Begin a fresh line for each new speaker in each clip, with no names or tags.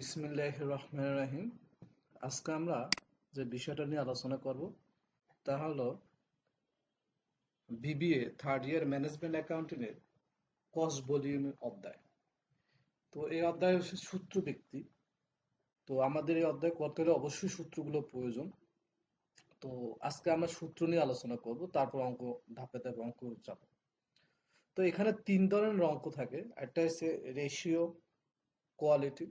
বিসমিল্লাহ রহমান রাহিম আজকে আমরা যে বিষয়টা নিয়ে আলোচনা করব, তা হলো BBA third year management accounting এর কস্ট ভলিউমের অধ্যায়। তো এই অধ্যায় হচ্ছে সূত্র ব্যক্তি তো আমাদের এই অধ্যায় করতে হলে অবশ্যই সূত্রগুলো প্রয়োজন। তো আজকে আমরা সূত্র নিয়ে আলোচনা করব, তারপর অঙ্ক, ধাপে ধাপে অঙ্ক যাব তো এখানে তিন ধরনের অঙ্ক থাকে। একটা হচ্ছে রেশিও কোয়ালিটি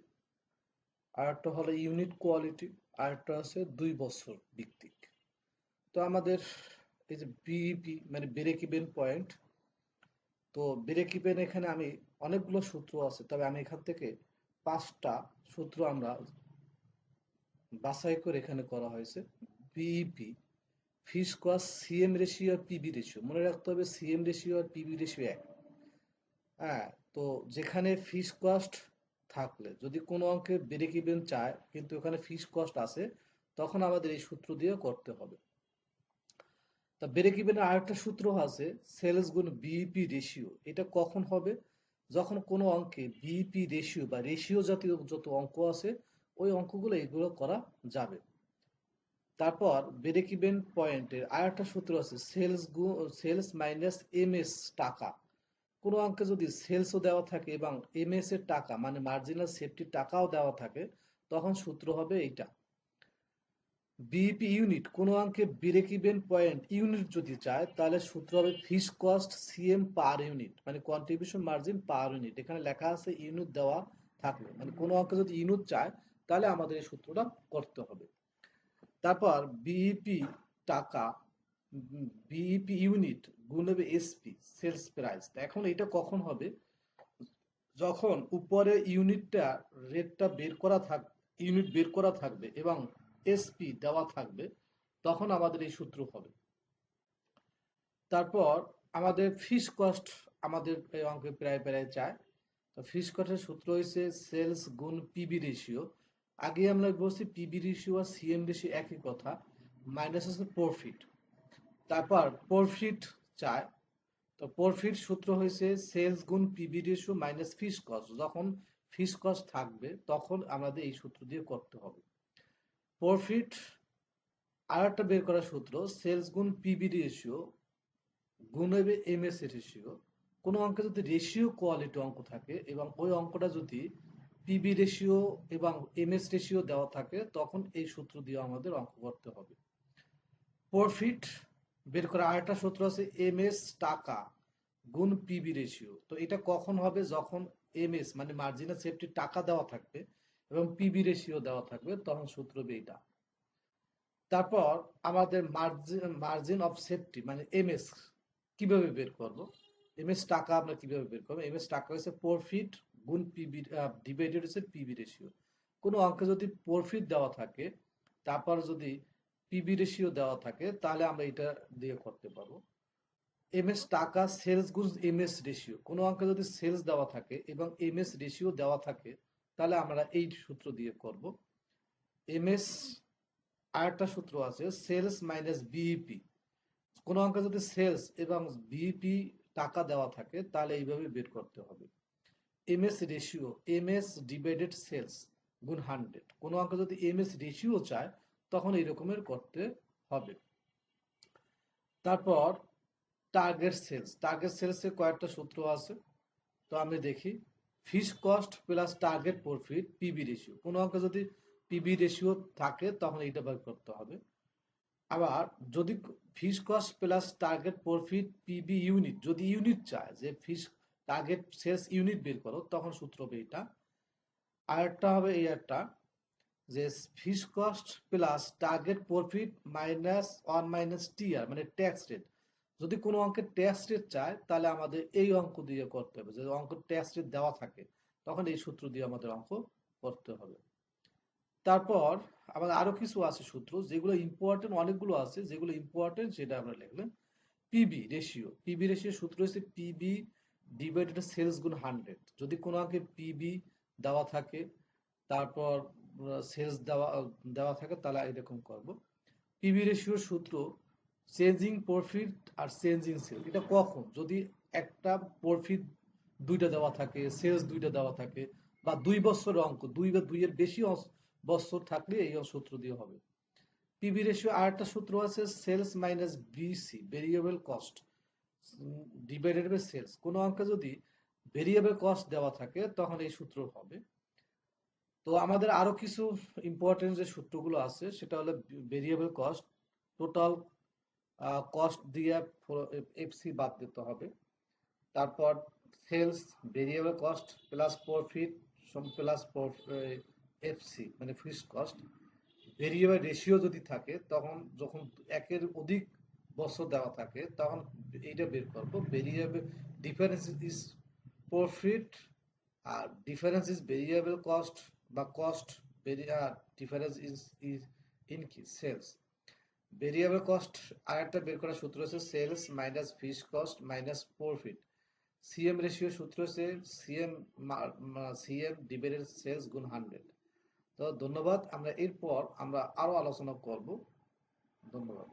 আর একটা হলো ইউনিট কোয়ালিটি আর একটা আছে দুই বছর ভিত্তিক। তো আমাদের এই যে বিইপি মানে ব্রেক ইভেন পয়েন্ট তো ব্রেক ইভেন এখানে আমি অনেকগুলো সূত্র আছে, তবে আমি এখান থেকে পাঁচটা সূত্র আমরা বাছাই করে এখানে করা হয়েছে। BEP fixed cost CM ratio আর পিবি রেশিও মনে রাখতে হবে সিএম রেশিও আর পিবি রেশিও এক। হ্যাঁ তো যেখানে ফিস কস্ট থাকলে, যদি কোনো অঙ্কে ব্রেক ইভেন চায়, কিন্তু ওখানে ফিস কস্ট আছে, তখন আমাদের এই সূত্র দিয়ে করতে হবে। তা ব্রেক ইভেনের আরেকটা সূত্র আছে সেলস গুণ বিইপি রেশিও এটা কখন হবে? যখন কোনো অঙ্কে বিইপি রেশিও বা রেশিও জাতীয় যত অঙ্ক আছে, ওই অঙ্কগুলো এগুলো করা যাবে। তারপর ব্রেক ইভেন পয়েন্টের আরেকটা সূত্র আছে sales sales minus M S টাকা। কোনো অঙ্কে যদি সেলসও দেওয়া থাকে এবং এমএস এর টাকা মানে মার্জিনাল সেফটির টাকাও দেওয়া থাকে, তখন সূত্র হবে এইটা। বিইপি ইউনিট কোনো অঙ্কে ব্রেক ইভেন পয়েন্ট ইউনিট যদি চায়, তাহলে সূত্র হবে fixed cost CM per unit মানে কন্ট্রিবিউশন মার্জিন পার ইউনিট এখানে লেখা আছে ইউনিট দেওয়া থাকবে মানে কোনো অঙ্কে যদি ইউনিট চায়, তাহলে আমাদের এই সূত্রটা করতে হবে। তারপর বিইপি টাকা বিইপি ইউনিট গুণ হবে এসপি সেলস প্রাইস এখন এটা কখন হবে? যখন উপরে ইউনিটটা রেটটা বের করা থাক ইউনিট বের করা থাকবে এবং এসপি দেওয়া থাকবে, তখন আমাদের এই সূত্র হবে। তারপর আমাদের ফিস কস্ট আমাদের অঙ্কে প্রায় প্রায় চায় তো ফিস কস্টের সূত্র হয়েছে সেলস গুণ পিবি রেশিও আগে আমরা বলছি পিবি রেশিও আর সিএম রেশিও একই কথা। মাইনাস হচ্ছে প্রফিট তারপর প্রফিট চায় তো প্রফিট সূত্র হয়েছে সেলস গুণ PV ratio minus fixed cost যখন ফিস কস্ট থাকবে, তখন আমাদের এই সূত্র দিয়ে করতে হবে। প্রফিট আর একটা বের করার সূত্র সেলস গুণ পিবি রেশিও গুণ হবে এম এস রেশিও কোনো অঙ্কে যদি রেশিও কোয়ালিটি অঙ্ক থাকে এবং ওই অঙ্কটা যদি পিবি রেশিও এবং এম এস রেশিও দেওয়া থাকে, তখন এই সূত্র দিয়ে আমাদের অঙ্ক করতে হবে। প্রফিট বের করা আরেকটা সূত্র আছে এম এস টাকা গুণ পিবি রেশিও তো এটা কখন হবে? যখন এম এস মানে মার্জিনাল সেফটি টাকা দেওয়া থাকবে এবং পিবি রেশিও দেওয়া থাকবে, তখন সূত্র হবে তারপর আমাদের মার্জিন মার্জিন অফ সেফটি মানে এম এস কীভাবে বের করব? এম এস টাকা আমরা কীভাবে বের করব? এম এস টাকা হচ্ছে প্রফিট গুণ পিবি ডিভাইডেড হচ্ছে পিবি রেশিও কোনো অঙ্কে যদি প্রফিট দেওয়া থাকে, তারপর যদি পিবি রেশিও দেওয়া থাকে, তাহলে আমরা এটা দিয়ে করতে পারব। এম এস টাকা সেলস গুজ এম এস রেশিও কোনো অঙ্কে যদি সেলস দেওয়া থাকে এবং এম এস রেশিও দেওয়া থাকে, তাহলে আমরা এই সূত্র দিয়ে করব। এম এস আরেকটা সূত্র আছে সেলস মাইনাস বিইপি কোনো অঙ্কে যদি সেলস এবং বিইপি টাকা দেওয়া থাকে, তাহলে এইভাবে বের করতে হবে। M S ratio M S divided sales গুণ হান্ড্রেড কোনো অঙ্কে যদি এম এস রেশিও চায় তখন এই রকমের করতে হবে। তারপর টার্গেট সেলস টার্গেট সেলসের কয়েকটা সূত্র আছে। তো আমি দেখি fixed cost plus target profit PV ratio কোনো অঙ্কে যদি পিবি রেশিও থাকে, তখন এইটা বের করতে হবে। আবার যদি fixed cost plus target profit PV unit যদি ইউনিট চায়, যে ফিস টার্গেট সেলস ইউনিট বের করো, তখন সূত্র হবে এটা আর একটা হবে এই একটা। যে fixed cost plus target profit minus one minus TR মানে ট্যাক্স রেট যদি কোনো অঙ্কের ট্যাক্স রেট চায়, তাহলে আমাদের এই অঙ্ক দিয়ে করতে হবে। যদি অঙ্ক ট্যাক্স রেট দেওয়া থাকে, তখন এই সূত্র দিয়ে আমাদের অঙ্ক করতে হবে। তারপর আমাদের আরও কিছু আছে সূত্র, যেগুলো ইম্পর্টেন্ট অনেকগুলো আছে। যেগুলো ইম্পর্টেন্ট সেটা আমরা লিখলাম পিবি রেশিও পিবি রেশিও সূত্র হচ্ছে পিবি ডিভাইডেড সেলস গুণ হান্ড্রেড যদি কোনো অঙ্কে পিবি দেওয়া থাকে, তারপর সেলস দেওয়া দেওয়া থাকে, তাহলে এরকম করব। পিবি রেশিওর সূত্র চেঞ্জিং প্রফিট আর চেঞ্জিং সেল এটা কখন? যদি একটা প্রফিট দুইটা দেওয়া থাকে সেলস দুইটা দেওয়া থাকে, বা দুই বছরের অঙ্ক, দুই বা দুইয়ের বেশি বছর থাকলে এই সূত্র দিয়ে হবে। পিবি রেশিও আর একটা সূত্র আছে sales minus VC variable cost divided by sales কোনো অঙ্কে যদি ভেরিয়েবল কস্ট দেওয়া থাকে, তখন এই সূত্র হবে। তো আমাদের আরও কিছু ইম্পর্টেন্ট যে সূত্রগুলো আছে, সেটা হলো ভেরিয়েবল কস্ট টোটাল কস্ট দিয়ে এফসি বাদ দিতে হবে। তারপর sales variable cost plus profit plus FC মানে ফিক্সড কস্ট ভেরিয়েবল রেশিও যদি থাকে, তখন যখন একের অধিক বছর দেওয়া থাকে, তখন এইটা বের করব। ভেরিয়েবল ডিফারেন্স ইজ প্রফিট আর ডিফারেন্স ইজ ভেরিয়েবল কস্ট বা cost difference is is in কি সেলস ভেরিয়েবল কস্ট আর একটা বের করার সূত্র হচ্ছে sales minus fixed cost minus profit CM ratio সূত্র হচ্ছে সিএম সিএম ডিভাইডেড সেলস গুণ হান্ড্রেড তো ধন্যবাদ, আমরা এরপর আমরা আরও আলোচনা করব। ধন্যবাদ।